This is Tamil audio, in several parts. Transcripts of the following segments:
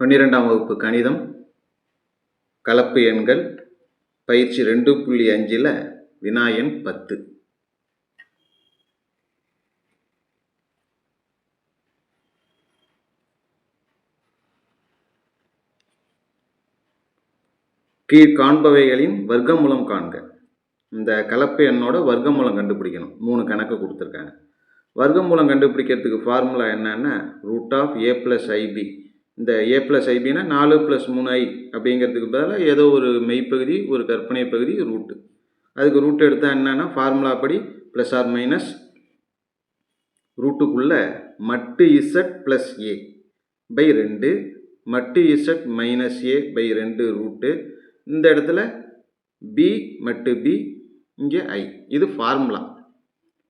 பன்னிரெண்டாம் வகுப்பு கணிதம் கலப்பு எண்கள் பயிற்சி ரெண்டு புள்ளி அஞ்சில் வினா பத்து. கீழ் காண்பவைகளின் வர்க்கமூலம் காண்க. இந்த கலப்பு எண்ணோட வர்க்கமூலம் கண்டுபிடிக்கணும். மூணு கணக்கு கொடுத்துருக்காங்க. வர்க்கமூலம் கண்டுபிடிக்கிறதுக்கு ஃபார்முலா என்னன்னா root of A plus IB இந்த ஏ ப்ளஸ் ஐபினா நாலு ப்ளஸ் மூணு ஐ அப்படிங்கிறதுக்கு பதிலாக ஏதோ ஒரு மெய்ப்பகுதி ஒரு கற்பனை பகுதி ரூட்டு அதுக்கு ரூட் எடுத்தால் என்னென்னா ஃபார்முலா படி ப்ளஸ் ஆர் மைனஸ் ரூட்டுக்குள்ளே மட்டு இசட் ப்ளஸ் ஏ பை ரெண்டு மட்டு இசட் மைனஸ் ஏ பை ரெண்டு ரூட்டு இந்த இடத்துல பி மட்டு பி இங்கே ஐ இது ஃபார்முலா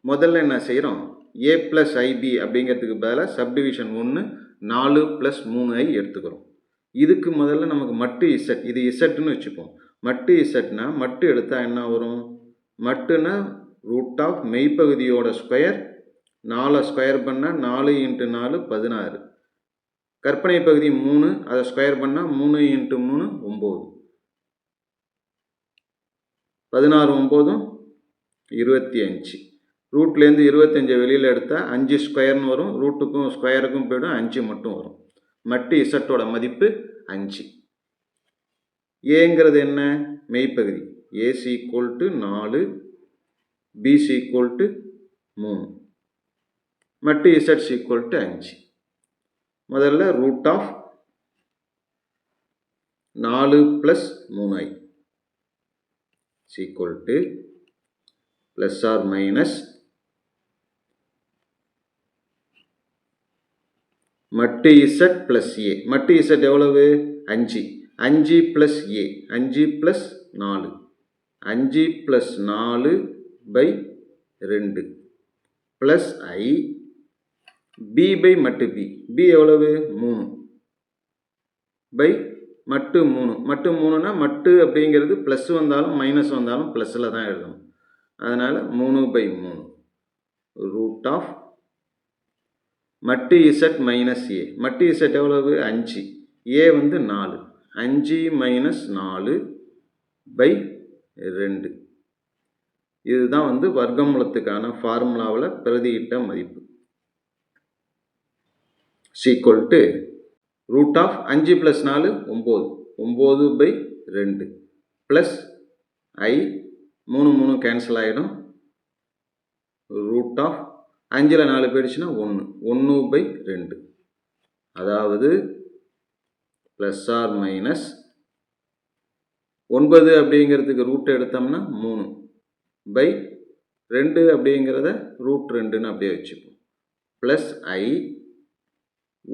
முதல்ல என்ன செய்கிறோம் ஏ ப்ளஸ் ஐபி அப்படிங்கிறதுக்கு பதிலாக சப்டிவிஷன் ஒன்று நாலு ப்ளஸ் மூணு ஐ எடுத்துக்கிறோம். இதுக்கு முதல்ல நமக்கு மட்டு இசட் இது இசட்டுன்னு வச்சுப்போம். மட்டு இசட்னா மட்டு எடுத்தால் என்ன வரும்? மட்டுனா ரூட் ஆஃப் மெய்ப்பகுதியோட ஸ்கொயர் நாலை ஸ்கொயர் பண்ணால் நாலு இன்ட்டு நாலு பதினாறு. கற்பனை பகுதி மூணு அதை ஸ்கொயர் பண்ணால் மூணு இன்ட்டு மூணு ஒம்பது. பதினாறு ஒம்போதும் இருபத்தி அஞ்சு. ரூட்லேருந்து இருபத்தஞ்சை வெளியில் எடுத்தால் அஞ்சு ஸ்கொயர்னு வரும். ரூட்டுக்கும் ஸ்கொயருக்கும் போய்டும். அஞ்சு மட்டும் வரும். மட்டு இசட்டோட மதிப்பு அஞ்சு. ஏங்கிறது என்ன? மெய்ப்பகுதி. ஏசி ஈக்குவல் டு நாலு. பிசி ஈக்குவல் டு மூணு. மட்டு இசட் ஈக்குவல் டு அஞ்சு. முதல்ல ரூட் ஆஃப் நாலு ப்ளஸ் மூணு I to plus or minus மட்டு இசட் ப்ளஸ் ஏ மட்டு இசட் எவ்வளவு? அஞ்சு. அஞ்சு ப்ளஸ் ஏ அஞ்சு ப்ளஸ் நாலு. அஞ்சு ப்ளஸ் நாலு பை ரெண்டு. ப்ளஸ் ஐ பி பை மட்டு பி பி எவ்வளவு? மூணு. பை மட்டு மூணு. மட்டு மூணுனா மட்டு அப்படிங்கிறது ப்ளஸ் வந்தாலும் மைனஸ் வந்தாலும் ப்ளஸில் தான் எழுதணும். அதனால் மூணு பை மூணு. ரூட் ஆஃப் மட்டு இசட் மைனஸ் ஏ மட்டு இசட் எவ்வளவு? அஞ்சு. ஏ வந்து நாலு. அஞ்சு மைனஸ் நாலு பை ரெண்டு. இதுதான் வந்து வர்க்கமூலத்துக்கான ஃபார்முலாவில் பிரதியிட்ட மதிப்பு. Is equal to root of அஞ்சு ப்ளஸ் நாலு ஒம்பது. ஒம்பது பை ரெண்டு. ப்ளஸ் ஐ மூணு மூணு கேன்சல் ஆகிடும் ரூட் ஆஃப் அஞ்சில் நாலு போயிடுச்சுன்னா ஒன்று ஒன்று பை ரெண்டு. அதாவது ப்ளஸ் ஆர் மைனஸ் ஒன்பது அப்படிங்கிறதுக்கு ரூட்டை எடுத்தோம்னா மூணு. பை ரெண்டு அப்படிங்கிறத ரூட் ரெண்டுன்னு அப்படியே வச்சுப்போம். ப்ளஸ் ஐ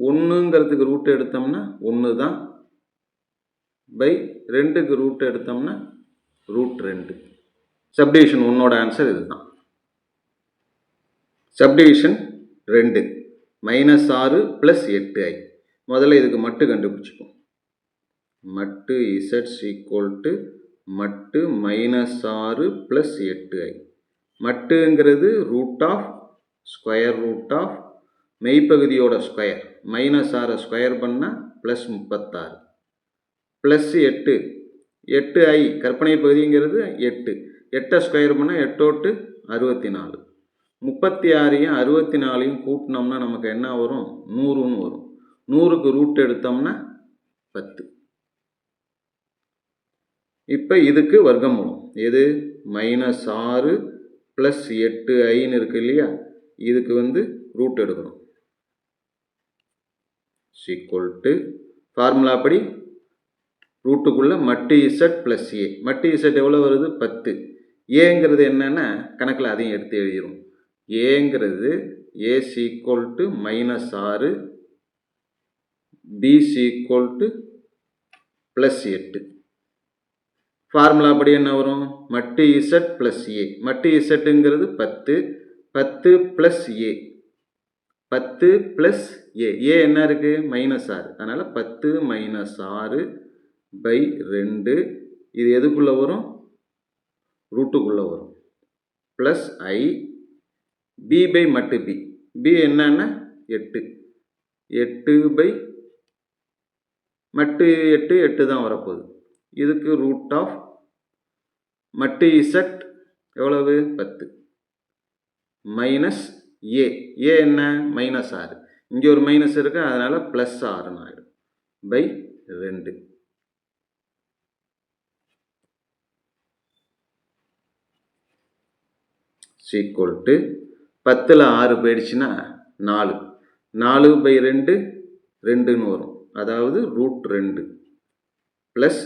ஒன்றுங்கிறதுக்கு ரூட் எடுத்தோம்னா ஒன்று தான். பை ரெண்டுக்கு ரூட் எடுத்தோம்னா ரூட் ரெண்டு. சப்டிவிஷன் ஒன்னோட ஆன்சர் இதுதான். சப்டிவிஷன் ரெண்டு. மைனஸ் ஆறு ப்ளஸ் எட்டு ஐ முதல்ல இதுக்கு மட்டு கண்டுபிடிச்சிப்போம். மட்டு இசட்ஸ் ஈக்குவல் டு மட்டு மைனஸ் ஆறு ப்ளஸ் எட்டு I மட்டுங்கிறது root of square root of மெய்ப்பகுதியோட square minus ஆறை ஸ்கொயர் பண்ணால் ப்ளஸ் முப்பத்தாறு. ப்ளஸ் எட்டு. எட்டு ஐ கற்பனை பகுதிங்கிறது எட்டு. எட்டை ஸ்கொயர் பண்ணால் எட்டோட்டு அறுபத்தி நாலு முப்பத்தி ஆறையும் அறுபத்தி நாலையும் கூட்டினோம்னா நமக்கு என்ன வரும்? நூறுன்னு வரும். நூறுக்கு ரூட் எடுத்தோம்னா பத்து. இப்போ இதுக்கு வர்க்கமூலம். எது? மைனஸ் ஆறு ப்ளஸ் எட்டு ஐன்னு இருக்கு இல்லையா? இதுக்கு வந்து ரூட் எடுக்கணும் ஈக்குவல் டு ஃபார்முலா படி ரூட்டுக்குள்ளே மட்டு இசட் ப்ளஸ் ஏ மட்டு இசட் எவ்வளோ வருது? பத்து. ஏங்கிறது என்னென்னா கணக்கில் அதையும் எடுத்து எழுதிடும் ஏங்கிறது ஏஸ் ஈக்குவல் டு மைனஸ் ஆறு B is equal to plus எட்டு ஃபார்முலா படி என்ன வரும்? மட்டு இசட் ப்ளஸ் ஏ மட்டு இசட்டுங்கிறது பத்து. பத்து ப்ளஸ் ஏ பத்து ப்ளஸ் ஏ ஏ என்ன இருக்குது மைனஸ் ஆறு அதனால் பத்து மைனஸ் ஆறு பை ரெண்டு. இது எதுக்குள்ளே வரும்? ரூட்டுக்குள்ளே வரும். ப்ளஸ் ஐ பி பை மட்டு பி பி என்னன்னா எட்டு. எட்டு பை மட்டு எட்டு எட்டு தான் வரப்போகுது. இதுக்கு ரூட் ஆஃப் மட்டு இசட் எவ்வளவு? பத்து. மைனஸ் ஏ ஏ என்ன? மைனஸ் ஆறு. இங்கே ஒரு மைனஸ் இருக்கு அதனால் ப்ளஸ் ஆறுன்னு ஆகிடும் பை ரெண்டு. சீக்வல் டு பத்தில் ஆறு போயிடுச்சுன்னா நாலு. நாலு பை ரெண்டு ரெண்டுன்னு வரும். அதாவது ரூட் ரெண்டு. ப்ளஸ்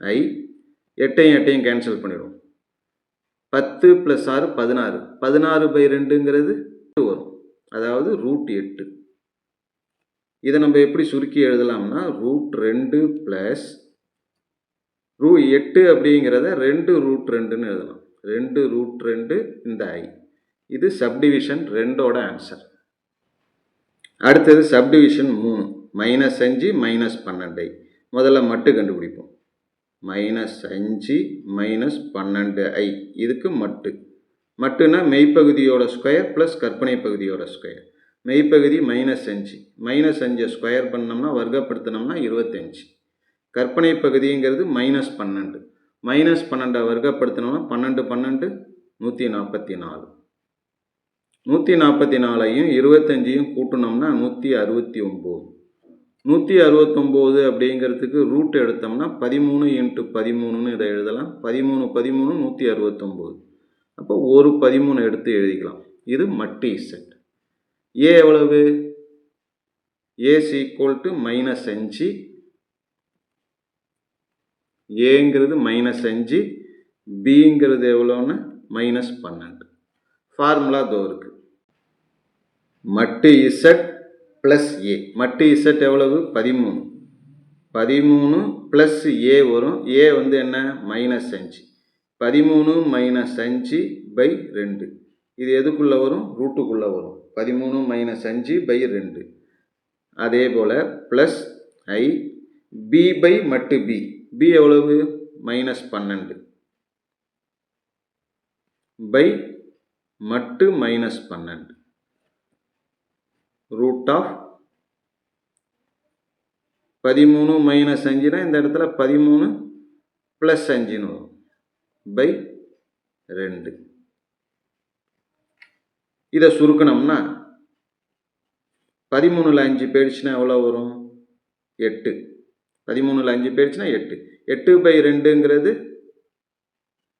ஐ எட்டையும் எட்டையும் கேன்சல் பண்ணிடும் பத்து ப்ளஸ் ஆறு பதினாறு. பதினாறு பை ரெண்டுங்கிறது வரும். அதாவது ரூட் எட்டு. இதை நம்ம எப்படி சுருக்கி எழுதலாம்னா ரூட் ரெண்டு ப்ளஸ் ரூ எட்டு அப்படிங்கிறத ரெண்டு ரூட் ரெண்டுன்னு எழுதலாம். ரெண்டு ரூட் ரெண்டு இந்த ஐ. இது சப்டிவிஷன் ரெண்டோட ஆன்சர் அடுத்தது சப்டிவிஷன் மூணு. மைனஸ் அஞ்சு மைனஸ் பன்னெண்டு. முதல்ல மட்டு கண்டுபிடிப்போம். மைனஸ் அஞ்சு மைனஸ் பன்னெண்டு ஐ. இதுக்கு மட்டு. மட்டுனா மெய்ப்பகுதியோட ஸ்கொயர் ப்ளஸ் கற்பனை பகுதியோட ஸ்கொயர் மெய்ப்பகுதி மைனஸ் அஞ்சு. மைனஸ் அஞ்சை ஸ்கொயர் பண்ணோம்னா வர்க்கப்படுத்தினோம்னா இருபத்தஞ்சு. கற்பனை பகுதிங்கிறது மைனஸ் பன்னெண்டு. மைனஸ் பன்னெண்டை வர்க்கப்படுத்தினோம்னா பன்னெண்டு பன்னெண்டு நூற்றி நாற்பத்தி நாலு. நூற்றி நாற்பத்தி நாலையும் இருபத்தஞ்சையும் கூட்டினோம்னா நூற்றி அறுபத்தி ஒம்பது நூற்றி அறுபத்தொம்போது அப்படிங்கிறதுக்கு ரூட் எடுத்தோம்னா பதிமூணு இன்ட்டு பதிமூணுன்னு இதை எழுதலாம். பதிமூணு பதிமூணு நூற்றி அறுபத்தொம்போது அப்போ ஒரு பதிமூணு எடுத்து எழுதிக்கலாம். இது மட்டி செட் ஏ எவ்வளவு? ஏஸ் ஈக்குவல் டு மைனஸ் அஞ்சு. ஏங்கிறது மைனஸ் அஞ்சு. பிங்கிறது எவ்வளோன்னு மைனஸ் பன்னெண்டு. ஃபார்முலா தோ இருக்குது மட்டு இசட் ப்ளஸ் ஏ மட்டு இசட் எவ்வளவு? பதிமூணு. பதிமூணு ப்ளஸ் ஏ வரும். ஏ வந்து என்ன? மைனஸ் அஞ்சு பதிமூணு மைனஸ் அஞ்சு பை ரெண்டு. இது எதுக்குள்ளே வரும்? ரூட்டுக்குள்ளே வரும். பதிமூணு மைனஸ் அஞ்சு பை ரெண்டு. அதே போல் ப்ளஸ் ஐ பி பை மட்டு பி பி எவ்வளவு? மைனஸ் பன்னெண்டு. பை மட்டு மைனஸ் பன்னெண்டு. ரூட் ஆஃப் பதிமூணு மைனஸ் அஞ்சுனா இந்த இடத்துல பதிமூணு ப்ளஸ் அஞ்சுன்னு வரும். பை ரெண்டு. இதை சுருக்கணும்னா பதிமூணில் அஞ்சு போயிடுச்சுன்னா எவ்வளோ வரும்? எட்டு. பதிமூணில் அஞ்சு போயிடுச்சுன்னா எட்டு. எட்டு பை ரெண்டுங்கிறது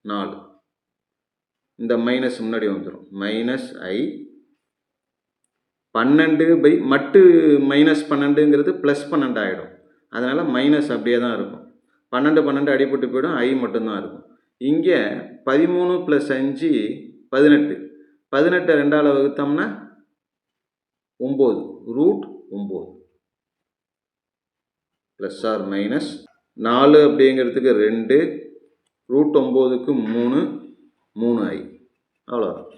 நாலு. இந்த மைனஸ் முன்னாடி வந்துடும் மைனஸ் ஐ பன்னெண்டு பை மட்டு மைனஸ் பன்னெண்டுங்கிறது ப்ளஸ் பன்னெண்டு ஆகிடும் அதனால் மைனஸ் அப்படியே தான் இருக்கும். பன்னெண்டு பன்னெண்டு அடிபட்டு போயிடும். ஐ மட்டும்தான் இருக்கும். இங்கே பதிமூணு ப்ளஸ் அஞ்சு பதினெட்டு. பதினெட்டை ரெண்டால் வகுத்தோம்னா ஒம்பது. ரூட் ஒம்பது. ப்ளஸ் ஆர் மைனஸ் நாலு அப்படிங்கிறதுக்கு ரெண்டு. ரூட் ஒம்போதுக்கு மூணு. மூணு ஐ அவ்வளோதான்